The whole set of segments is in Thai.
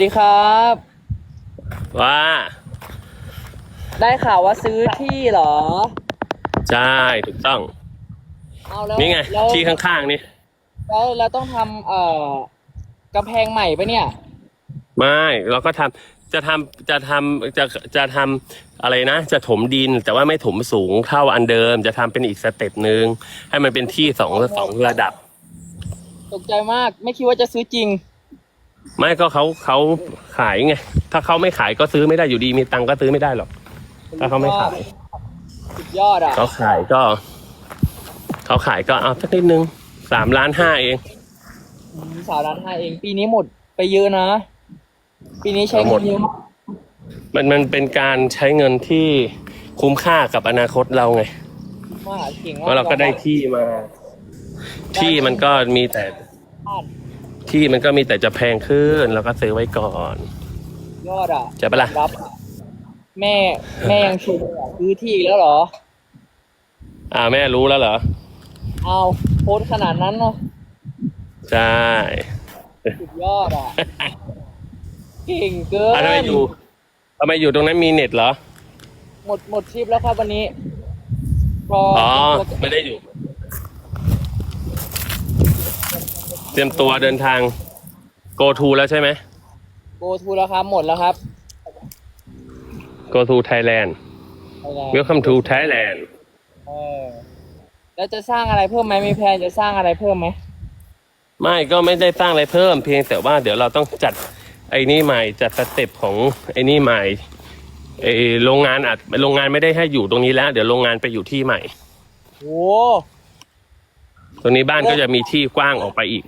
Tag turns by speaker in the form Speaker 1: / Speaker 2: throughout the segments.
Speaker 1: สวัสดีครับ
Speaker 2: ว่า
Speaker 1: ได้ข่าวว่าซื้อที่เหรอ
Speaker 2: ใช่ ถูกต้อง
Speaker 1: เอาแล้ว
Speaker 2: นี่ไง
Speaker 1: แล้ว
Speaker 2: ที่ข้างๆ นี่
Speaker 1: แล้วแล้วต้องทำเอ่อกำแพงใหม่ปะเนี่ย
Speaker 2: ไม่ เราก็ทำจะทำจะทำจะจะทำอะไรนะ จะถมดินแต่ว่าไม่ถมสูงเท่าอันเดิม จะทำเป็นอีกสเต็ปหนึ่งให้มันเป็นที่สองสองระดับ
Speaker 1: ตกใจมากไม่คิดว่าจะซื้อจริง
Speaker 2: ไม่ก็เขาเขาขายไง ถ้าเขาไม่ขายก็ซื้อไม่ได้อยู่ดี มีตังค์ก็ซื้อไม่ได้หรอก ถ้าเขาไม่ขาย
Speaker 1: สุดยอดอะ
Speaker 2: เขาขายก็ เขาขายก็เอาสักนิดนึงสามล้านห้าเอง
Speaker 1: สาวร้านห้าเอง ปีนี้หมดไปเยอะนะ ปีนี้ใช้
Speaker 2: หม
Speaker 1: เงิ
Speaker 2: ด
Speaker 1: นเยอะมาก
Speaker 2: มันมันเป็นการใช้เงินที่คุ้มค่ากับอนาคตเราไง
Speaker 1: มากเก่งมาก
Speaker 2: เพราะเราก็ได้ที่มา ที่มันก็มีแต่
Speaker 1: บ้าน
Speaker 2: ที่มันก็มีแต่จะแพงขึ้นเราก็ซื้อไว้ก่อน
Speaker 1: ยอดอะ
Speaker 2: ใช่ปะล่ะ
Speaker 1: รับอะแม่แม่ยังชมเลยอะซื้อที่อีกแล้วเหรอ
Speaker 2: อ่าแม่รู้แล้วเหรอ
Speaker 1: เอาโพสต์ขนาดนั้นเนาะ
Speaker 2: ใช่
Speaker 1: สุดยอดอะ เก่งเกิน
Speaker 2: อะทำไมอยู่ทำไมอยู่ตรงนั้นมีเน็ตเหรอ
Speaker 1: หมดหมดทริปแล้วครับวันนี้พอ
Speaker 2: อ๋อ ไม่ได้อยู่ เตรียมตัวเดินทาง go to แล้วใช่ไหม
Speaker 1: โกทูแล้วครับหมดแล้วครับ
Speaker 2: go to Thailand
Speaker 1: ไปแล้ว
Speaker 2: welcome to Thailand
Speaker 1: เออแล้วจะสร้างอะไรเพิ่มไหมมีแพลนจะสร้างอะไรเพิ่มไหม
Speaker 2: ไม่ก็ไม่ได้สร้างอะไรเพิ่ม เพียงแต่ว่าเดี๋ยวเราต้องจัดไอ้นี่ใหม่จัดสเต็ปของไอ้นี่ใหม่ไอ้โรงงานอัดโรงงานไม่ได้ให้อยู่ตรงนี้แล้ว เดี๋ยวโรงงานไปอยู่ที่ใหม่
Speaker 1: โอ้
Speaker 2: ตรงนี้บ้านก็จะมีที่กว้างออกไปอีก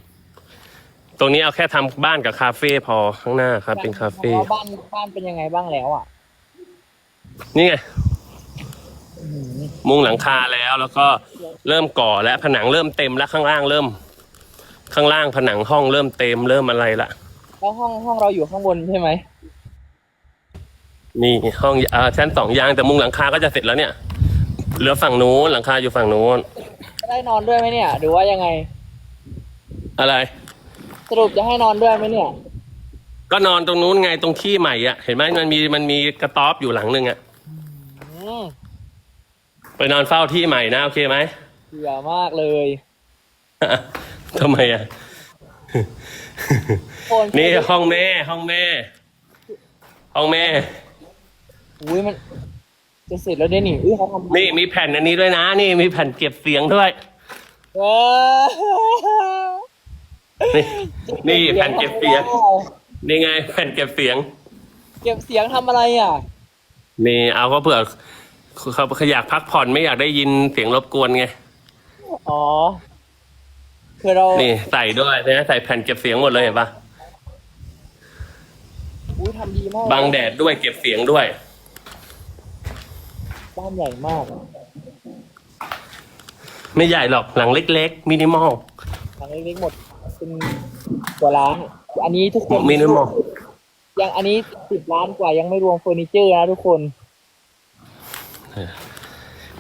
Speaker 2: ตรงนี้เอาแค่ทำบ้านกับคาเฟ่พอข้างหน้าครับ เป็นคาเฟ่
Speaker 1: แล้วบ้านบ้านเป็นยังไงบ้างแล้วอะ
Speaker 2: นี่ไงมุงหลังคาแล้วแล้วก็เริ่มก่อและผนังเริ่มเต็มแล้วข้างล่างเริ่ม ข้างล่างผนังห้องเริ่มเต็มเริ่มอะไรละ
Speaker 1: แล้วห้องห้องเราอยู่ข้างบนใช่ไหม
Speaker 2: นี่ห้องอ่าชั้นสองยางแต่มุงหลังคาก็จะเสร็จแล้วเนี่ย เหลือฝั่งนู้นหลังคาอยู่ฝั่งนู้น
Speaker 1: จะได้นอนด้วยไหมเนี่ย หรือว่ายังไง
Speaker 2: อะไร
Speaker 1: สรุปจะให้นอนด้วยไหมเนี่ย
Speaker 2: ก็นอนตรงนู้นไงตรงที่ใหม่อะ เห็นไหมมันมีมันมีกระต๊อบอยู่หลังหนึ่งอะ
Speaker 1: อืม
Speaker 2: ไปนอนเฝ้าที่ใหม่นะโอเคไหม
Speaker 1: เบื่อมากเลย
Speaker 2: ทำไมอะ
Speaker 1: คน
Speaker 2: นี่ห้องแม่ห้องแม่ ห้องแม่
Speaker 1: อุ้ยมัน จะเสร็จแล้วเนี่ยนี่อุ้ยเขาทำ
Speaker 2: นี่มีแผ่นอันนี้ด้วยนะ นี่มีแผ่นเก็บเสียงด้วย
Speaker 1: เออ
Speaker 2: นี่นี่แผ่นเก็บเสียง นี่ไงแผ่นเก็บเสียง
Speaker 1: เก็บเสียงทำอะไรอะ
Speaker 2: นี่เอาก็เผื่อเขาเขาอยากพักผ่อนไม่อยากได้ยินเสียงรบกวนไง
Speaker 1: อ๋อ คือเรา
Speaker 2: นี่ใส่ด้วยนะใส่แผ่นเก็บเสียงหมดเลยเห็นปะ
Speaker 1: อุ้ยทำดีมาก
Speaker 2: บังแดดด้วยเก็บเสียงด้วย
Speaker 1: บ้านใหญ่มาก
Speaker 2: ไม่ใหญ่หรอกหลังเล็ก ๆ มินิมอล
Speaker 1: ทางเล็กๆหมด เป็นกว่าล้าน อันนี้ทุกคน
Speaker 2: มินิมอล
Speaker 1: ยังอันนี้สิบล้านกว่ายังไม่รวมเฟอร์นิเจอร์นะทุกคน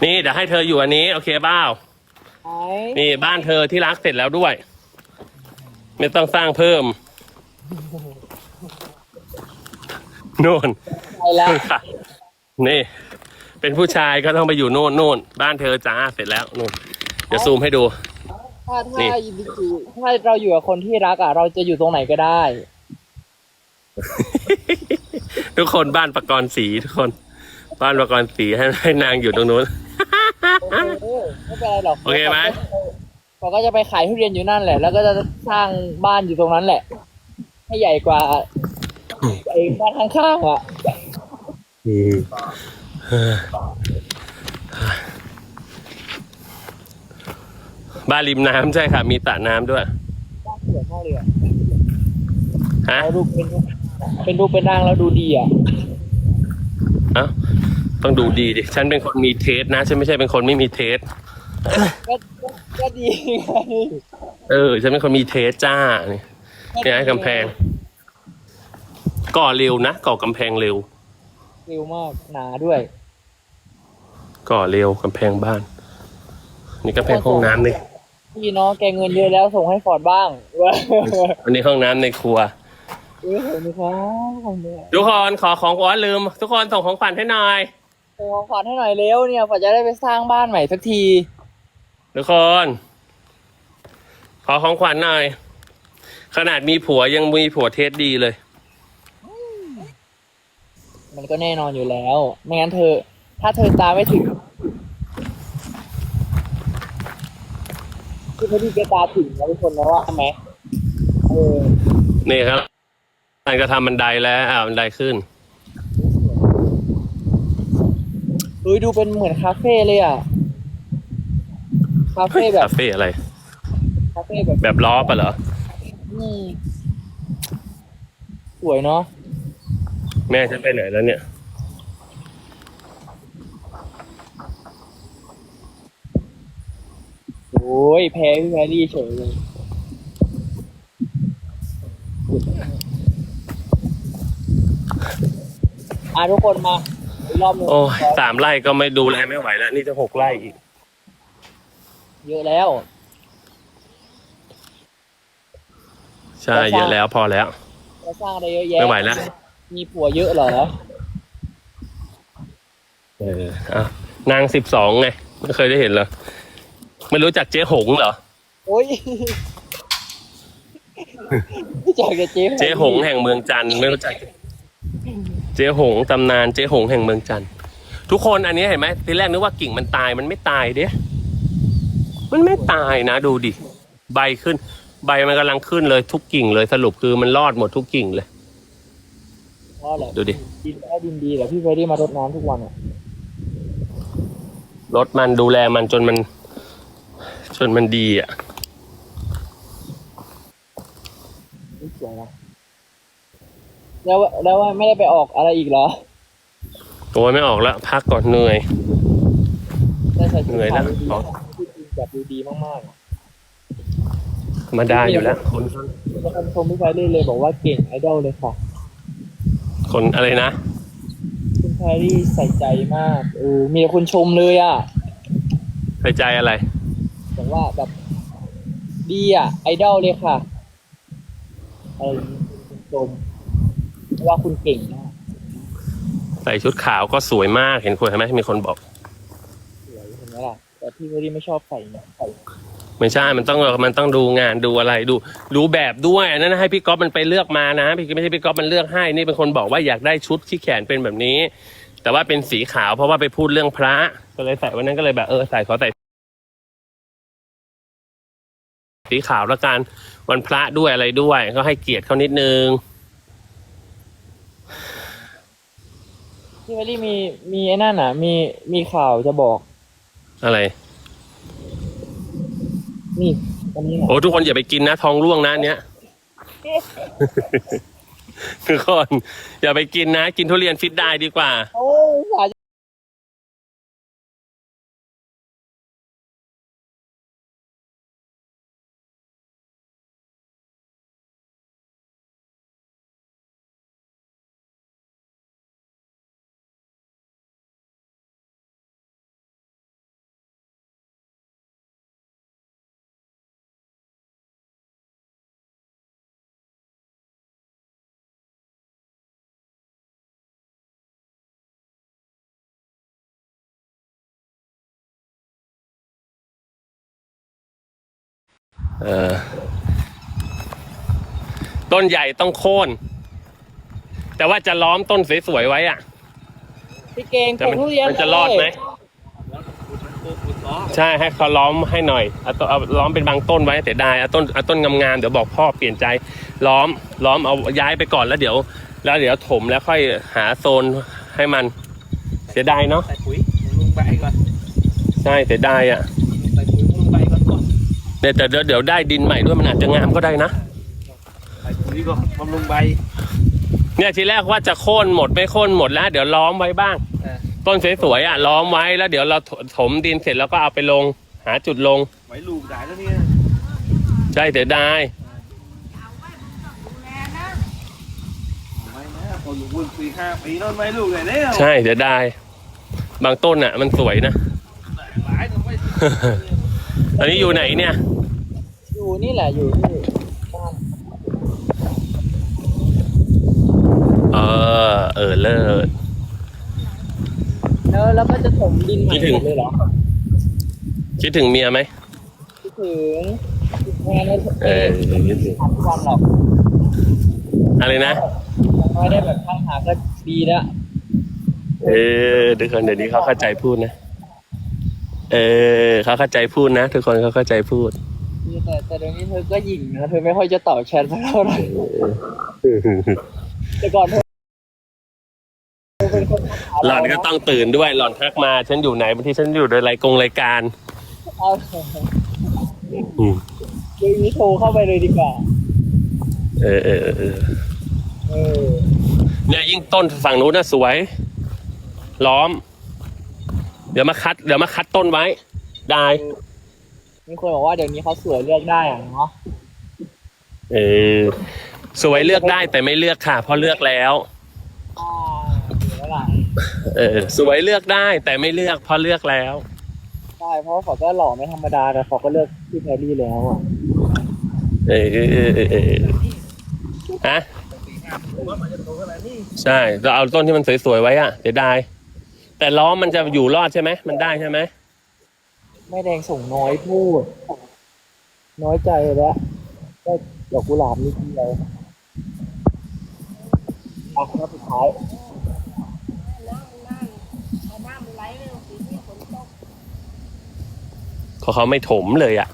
Speaker 2: นี่เดี๋ยวให้เธออยู่อันนี้ โอเคเปล่า
Speaker 1: ไอ้
Speaker 2: นี่บ้านเธอที่รักเสร็จแล้วด้วย ไม่ต้องสร้างเพิ่มโน่น
Speaker 1: ไปแล้ว
Speaker 2: ค่ะนี่ เป็นผู้ชายก็ต้องไปอยู่โน่นโน่นบ้านเธอจ้าเสร็จแล้วนู่นเดี๋ยวซูมให้ดู
Speaker 1: ถ้า
Speaker 2: นี่
Speaker 1: ถ้าอยู่ถ้าเราอยู่กับคนที่รักอะ เราจะอยู่ตรงไหนก็ได้
Speaker 2: ทุกคนบ้านประกรณ์สีทุกคน บ้านประกรณ์สีให้ให้นางอยู่ตรงนู้น
Speaker 1: โอเคไม่เป็นไรหรอก
Speaker 2: โอเคไหม
Speaker 1: เราก็จะไปขายทุเรียนอยู่นั่นแหละ แล้วก็จะสร้างบ้านอยู่ตรงนั้นแหละ ให้ใหญ่กว่าไอ้บ้านข้างๆอะ
Speaker 2: อืม บ้านริมน้ำใช่ค่ะ มีสระน้ำด้วย
Speaker 1: บ้านสวยมากเลยอะ
Speaker 2: ฮะ
Speaker 1: เราดูเป็นเป็นรูปเป็นร่างแล้วดูดีอะ
Speaker 2: เอ้าต้องดูดีดิ ฉันเป็นคนมีเทสนะ ฉันไม่ใช่เป็นคนไม่มีเทส
Speaker 1: ก็ก็ก็ดีไง
Speaker 2: เออ ฉันเป็นคนมีเทสจ้านี่เนี่ยให้กำแพง ก่อเร็วนะก่อกำแพงเร็ว
Speaker 1: เร็วมากหนาด้วย
Speaker 2: ก่อเร็วกำแพงบ้าน นี่กำแพงห้องน้ำนี่
Speaker 1: พี่เนาะแกเงินเยอะแล้วส่งให้ฟอร์ดบ้าง
Speaker 2: อันนี้ห้องน้ำในครัว
Speaker 1: เออขอบคุณครับขอบคุณครับ
Speaker 2: ทุกคนขอของขวัญลืม ทุกคนส่งของขวัญให้หน่อย
Speaker 1: ส่งของขวัญให้หน่อยเร็วเนี่ยฝาจะได้ไปสร้างบ้านใหม่สักที
Speaker 2: ทุกคน ขอของขวัญหน่อย ขนาดมีผัวยังมีผัวเทสดีเลย
Speaker 1: มันก็แน่นอนอยู่แล้ว ไม่งั้นเธอ ถ้าเธอตามไม่ถึง คือพอดีแกตาถึงนะทุกคนนะว่าไหมเออ
Speaker 2: นี่ครับการกระทำบันไดแล้วอ่าบันไดขึ้น
Speaker 1: เฮ้ยดูเป็นเหมือนคาเฟ่เลยอะ คาเฟ่แบบ
Speaker 2: คาเฟ่อะไร
Speaker 1: คาเฟ่แบบ
Speaker 2: แบบล้อปะเหรอ
Speaker 1: อืมสวยเนาะ
Speaker 2: แม่ฉันไปไหนแล้วเนี่ย
Speaker 1: โอ้ยแพ้พี่แพรรี่เฉยเลยอะทุกคนมาอีกรอบหนึง
Speaker 2: โอ้ยสามไร่ก็ไม่ดูแลไม่ไหวแล้ว นี่จะหกไร่อีก
Speaker 1: เยอะแล้ว
Speaker 2: ใช่เยอะแล้วพอแล้ว
Speaker 1: จะสร้างอะไรเยอะแยะ
Speaker 2: ไม่ไหวแล้ว
Speaker 1: มีผัวเยอะเหรอ
Speaker 2: เอออะนางสิบสองไง ไม่เคยได้เห็นเหรอ ไม่รู้จักเจ๊หงเหรอ
Speaker 1: โอ้ยรู้จักกับเจ๊
Speaker 2: เจ๊หงแห่งเมืองจันทร์ไม่รู้จัก เจ๊หงตำนานเจ๊หงแห่งเมืองจันทร์ทุกคนอันนี้เห็นไหมทีแรกนึกว่ากิ่งมันตายมันไม่ตายเด้มันไม่ตายนะ ดูดิ ใบขึ้น ใบมันกำลังขึ้นเลยทุกกิ่งเลยสรุปคือมันรอดหมดทุกกิ่งเลย
Speaker 1: เพราะแหละ
Speaker 2: ดูดิ
Speaker 1: ดินแค่ดินดีแหละพี่แพรรี่มารดน้ำทุกวันอะ
Speaker 2: รถมันดูแลมันจนมัน จนมันดีอะ
Speaker 1: นี่สวยนะแล้วแล้วว่าไม่ได้ไปออกอะไรอีกเหรอ
Speaker 2: โอ้ยไม่ออกแล้วพักก่อนเหนื่อย
Speaker 1: ได้ใส่ชุด
Speaker 2: เหนื่อย
Speaker 1: ขา
Speaker 2: แล้วว
Speaker 1: ดี
Speaker 2: อ๋อ
Speaker 1: ชุดจริงแบบดูดีมากๆอะ
Speaker 2: มาได้อยู่แล้ว คน
Speaker 1: มีคนชมพี่แพรรี่เลยบอกว่าเก่งไอดอลเลยค่ะ
Speaker 2: คนอะไรนะ
Speaker 1: คุณแพรรี่ใส่ใจมากเออมีแต่คนชมเลยอะ
Speaker 2: ใส่ใจอะไร
Speaker 1: บอกว่าแบบดีอะ ไอดอลเลยค่ะอะไรอย่างนี้คุณชมเพราะว่าคุณเก่งมาก
Speaker 2: ใส่ชุดขาวก็สวยมากเห็นคนเห็นไหมมีคนบอก
Speaker 1: สวยเห็นไหมล่ะ แต่พี่แพรรี่ไม่ชอบใส่เนี่ยใส่
Speaker 2: ไม่ใช่ มันต้องมันต้องดูงานดูอะไรดูดูแบบด้วยอันนั้นให้พี่ก๊อฟมันไปเลือกมานะพี่ไม่ใช่พี่ก๊อฟมันเลือกให้ นี่เป็นคนบอกว่าอยากได้ชุดที่แขนเป็นแบบนี้ แต่ว่าเป็นสีขาวเพราะว่าไปพูดเรื่องพระ ก็เลยใส่วันนั้นก็เลยแบบเออใส่ขอใส่ สีขาวแล้วกันวันพระด้วยอะไรด้วย ก็ให้เกียรติเขานิดนึง
Speaker 1: พี่แพรรี่มีมีไอ้นั่นอะ มีมีข่าวจะบอก
Speaker 2: อะไร
Speaker 1: นี่อันนี้อะ
Speaker 2: โอ้ทุกคนอย่าไปกินนะ ทองร่วงนะอันเนี้ย ทุกคนอย่าไปกินนะ กินทุเรียนฟิตได้ดีกว่า
Speaker 1: โอ้ยสา
Speaker 2: เออต้นใหญ่ต้องโค่น แต่ว่าจะล้อมต้นสวยๆไว้อะ
Speaker 1: พี่เก่ง
Speaker 2: จะ
Speaker 1: ปลู
Speaker 2: มั
Speaker 1: ก
Speaker 2: น
Speaker 1: ทุเรียน
Speaker 2: มันจะรอดไหมใช่ให้เขาล้อมให้หน่อยเอาต้นเอาล้อมเป็นบางต้นไว้แต่ได้เอาต้นเอาต้นงามๆเดี๋ยวบอกพ่อเปลี่ยนใจล้อมล้อมเอาย้ายไปก่อนแล้วเดี๋ยว แล้วเดี๋ยวถมแล้วค่อยหาโซนให้มัน เสียดายเนาะ
Speaker 3: ใส่ปุ๋ยลงใบก่อน
Speaker 2: ใช่เสียดายอะ
Speaker 3: ใส่ปุ๋ยลงใบก่อนก่อน
Speaker 2: เนี่ยแต่เดี๋ยวเดี๋ยวได้ดินใหม่ด้วยมันอาจจะงามก็ได้นะ
Speaker 3: ใส่ปุ๋ยก่อนบำรุงใบ
Speaker 2: เนี่ยทีแรกว่าจะโค่นหมดไม่โค่นหมดแล้ว เดี๋ยวล้อมไว้บ้าง
Speaker 3: เออ
Speaker 2: ต้นสวยๆอะล้อมไว้แล้วเดี๋ยวเราถถมดินเสร็จแล้วก็เอาไปลง หาจุดลง
Speaker 3: ไว้ลูกได้แล้วเนี่ย
Speaker 2: ใช่เสียดาย
Speaker 3: ไม่นะพออยู่วุ่นปีห้าปีนอนไม่ลูกเลยแล้ว
Speaker 2: ใช่เสียดายบางต้นอะ มันสวยนะ
Speaker 3: หลายตัวไม่
Speaker 2: ต อนนี้อยู่ไหนเนี่ย
Speaker 1: อยู่นี่แหละอยู่ที่บ้าน
Speaker 2: อเลิศ
Speaker 1: แล้วแล้วก็จะถมดินใหม่
Speaker 2: คิดถึง
Speaker 1: หมดเลยเหรอ
Speaker 2: คิดถึงเมียไหม
Speaker 1: คิดถึงงานใน
Speaker 2: เออคิดถึง
Speaker 1: ทำทุกวันหรอก
Speaker 2: อะไรนะ
Speaker 1: ไม่ได้แบบข้างหาก็ดีแล้ว
Speaker 2: เออทุกคนเดี๋ยวนี้เขาเข้าใจพูดนะ เออเขาเข้าใจพูดนะ ทุกคนเขาเข้าใจพูด
Speaker 1: แต่แต่เดี๋ยวนี้เธอก็หยิ่งนะเธอไม่ค่อยจะตอบแชทสักเท่าไหร่แต่ก่อนเธอเธอเป็นคนทักหา
Speaker 2: หล่อนก็ต้องตื่นด้วยหล่อนทักมาฉันอยู่ไหนบางทีฉันอยู่ในรายกงรายการ
Speaker 1: เอา
Speaker 2: อืม
Speaker 1: เดี๋ยวนี้โทรเข้าไปเลยดีกว่า
Speaker 2: เออเออเออเออ
Speaker 1: เออ
Speaker 2: เนี่ยยิ่งต้นฝั่งนู้นน่ะสวย ล้อม เดี๋ยวมาคัดเดี๋ยวมาคัดต้นไว้ ได้
Speaker 1: มีคนบอกว่าเดี๋ยวนี้เขาสวยเลือกได้อะเนาะ
Speaker 2: เออสวยเลือกได้แต่ไม่เลือกค่ะเพราะเลือกแล้ว
Speaker 1: อ่าเดี๋ยวหลัง
Speaker 2: เออสวยเลือกได้แต่ไม่เลือกเพราะเลือกแล้ว
Speaker 1: ใช่เพราะว่าเขาก็หล่อไม่ธรรมดาแต่เขาก็เลือกพี่แพรรี่แล้วอะ
Speaker 2: เออเออเออเออเออฮะใช่เราเอาต้นที่มันสวยๆไว้อะเดี๋ยวได้ แต่ล้อมมันจะอยู่รอดใช่ไหมมันได้ใช่ไหม
Speaker 1: ไม่แดงส่งน้อยพูด น้อยใจแล้วก็ดอกกุหลาบนิดเดียวอะแล้วสุดท้าย
Speaker 2: เขาเขาไม่ถมเลยอะ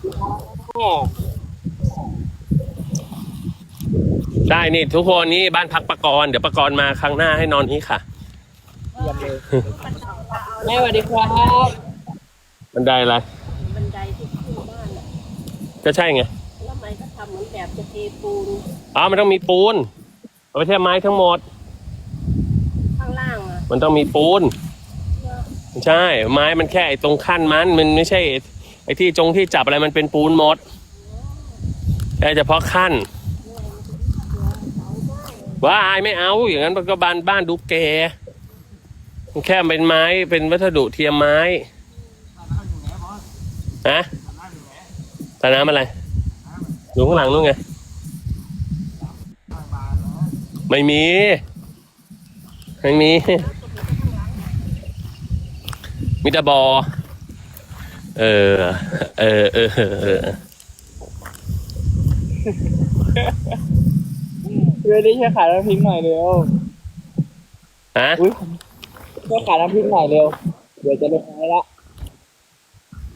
Speaker 2: ได้นี่ทุกคนนี่บ้านพักปะกรณ์เดี๋ยวปะกรณ์มาครั้งหน้าให้นอนนี้ค่ะ
Speaker 1: เยี่ยมเลย แม่สวัสดีครับ
Speaker 2: มันได้อะไร
Speaker 4: บันไดที่ขึ้นบ้านอะ
Speaker 2: ก็ใช่ไง
Speaker 4: แล้วมันก็ทำเหมือนแบบจะเทปูน
Speaker 2: อ๋อ มันต้องมีปูนเอาไปเทียบไม้ทั้งหมด
Speaker 4: ข้างล่างอะ
Speaker 2: มันต้องมีปูน ใช่ ไม้มันแค่ไอ้ตรงขั้นมัน มันไม่ใช่ไอ้ที่จงที่จับอะไรมันเป็นปูนหมดแค่เฉพาะขั้น ว่าอายไม่เอา อย่างนั้นมันก็บานบ้านดูแก มันแค่เป็นไม้เป็นวัสดุเทียมไม้ฮะตาน้ำอะไรอยู่ข้างหลังนู่นไง ไม่มี ไม่มีมิตรบอ เออ เออ เออ เออ
Speaker 1: เพื่อได้ช่วยขายน้ำพริกหน่อยเร็ว
Speaker 2: ฮะ
Speaker 1: อุ้ย ช่วยขายน้ำพริกหน่อยเร็ว เดี๋ยวจะลงไม้ละ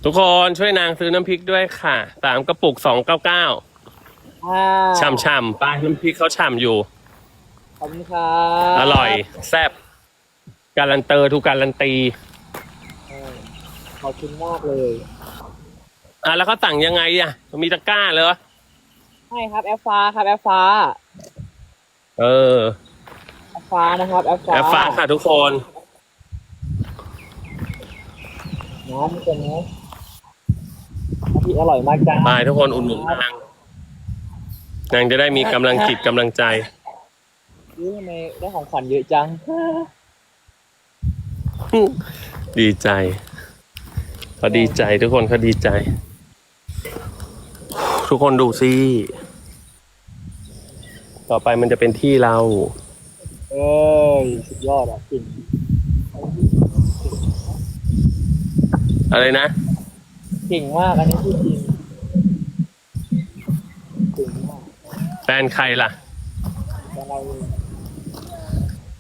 Speaker 2: ทุกคนช่วยนางซื้อน้ำพริกด้วยค่ะสามกระปุกสองเก้าเก้า
Speaker 1: อ่า
Speaker 2: ช่ำช่ำๆไปน้ำพริกเขาฉ่ำอยู่
Speaker 1: ขอบคุณครับ
Speaker 2: อร่อย แซ่บการันเตอร์ทุกการันตี
Speaker 1: เออขอบคุณมากเลย
Speaker 2: อะแล้วเขาสั่งยังไงอะ มีตะกร้าเลย
Speaker 1: ใช่ครับแอปฟ้าครับแอปฟ้า
Speaker 2: เออ
Speaker 1: แอปฟ้านะครับแอปฟ้า
Speaker 2: แอปฟ้าค่ะทุกคน
Speaker 1: น้ำเป็นไงน้ำพริกอร่อยมากจ้า
Speaker 2: ไปทุกคนอุ่นหนุนนางนางจะได้มีกำลังจิตกำลังใจ
Speaker 1: นี่ทำไมได้ของขวัญเยอะจัง
Speaker 2: ดีใจเขาดีใจทุกคนเขาดีใจ ทุกคนดูสิต่อไปมันจะเป็นที่เรา
Speaker 1: เอ้ยสุดยอดอะจริง
Speaker 2: อะไรนะ
Speaker 1: เก่งมากอันนี้พูดจริงเก่งมาก
Speaker 2: แฟนใครล่ะ
Speaker 1: แต่เรา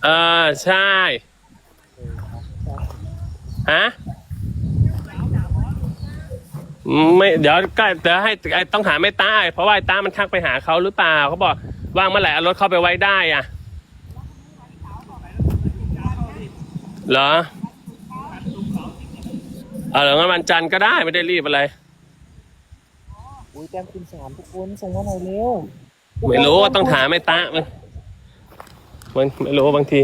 Speaker 2: เออใช่ฮะไม่เดี๋ยวก็เดี๋ยวให้ไอ้ต้องหาไม่ตาเพราะว่าไอ้ตามันทักไปหาเขาหรือเปล่าเขาบอกว่างเมื่อไหร่เอารถเข้าไปไว้ได้อะเหรอ เอองั้นวันจันทร์ก็ได้ไม่ได้รีบอะไร
Speaker 1: อุ้ยแต้มคุณสามทุกคนส่งมาหน่อยเร็ว
Speaker 2: ไม่รู้ว่าต้องถามไอ้ตามันมันไม่รู้บางที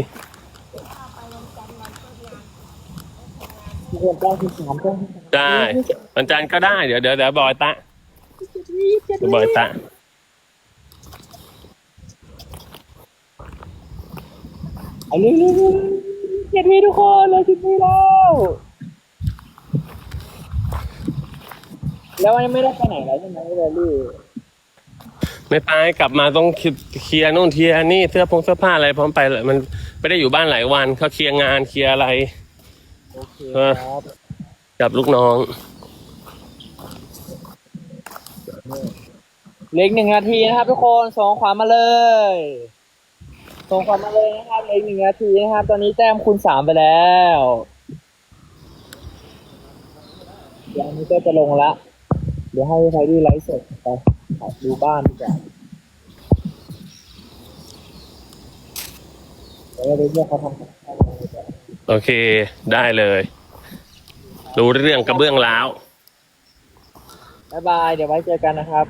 Speaker 1: ทุกคนแต้มคุณสามแต้มคุณสาม
Speaker 2: ได้วันจันทร์ก็ได้เดี๋ยวเดี๋ยวเดี๋ยวบอยตะเดี๋ยวบอยตะ
Speaker 1: เอาเร็วเร็วเร็วเจ็ดวีทุกคนเลยสิบวีแล้ว แล้ววันนี้ไม่ได้ไปไหนแล้วใช่ไหมแวลี่
Speaker 2: ไม่ไปกลับมาต้องเคลียร์นู่นเคลียร์นี่เสื้อผงเสื้อผ้าอะไรพร้อมไปเลยมันไม่ได้อยู่บ้านหลายวันเขาเคลียร์งานเคลียร์อะไร
Speaker 1: โอเคครับ
Speaker 2: กับลูกน้อง
Speaker 1: เหล็กหนึ่งนาทีนะครับ ทุกคนส่งขวามาเลยส่งขวามาเลยนะครับเหล็กหนึ่งนาทีนะครับ ตอนนี้แต้มคูณสามไปแล้วเดี๋ยวอันนี้ก็จะลงละ เดี๋ยวให้ไฟดีไลฟ์สดไปดูบ้านดีกว่าเดี๋ยวเราไปเรียกเขาทำกับข้าวกันดีกว่า
Speaker 2: โอเค ได้เลย รู้เรื่องกระเบื้องแล้ว
Speaker 1: บ๊ายบาย เดี๋ยวไว้เจอกันนะครับ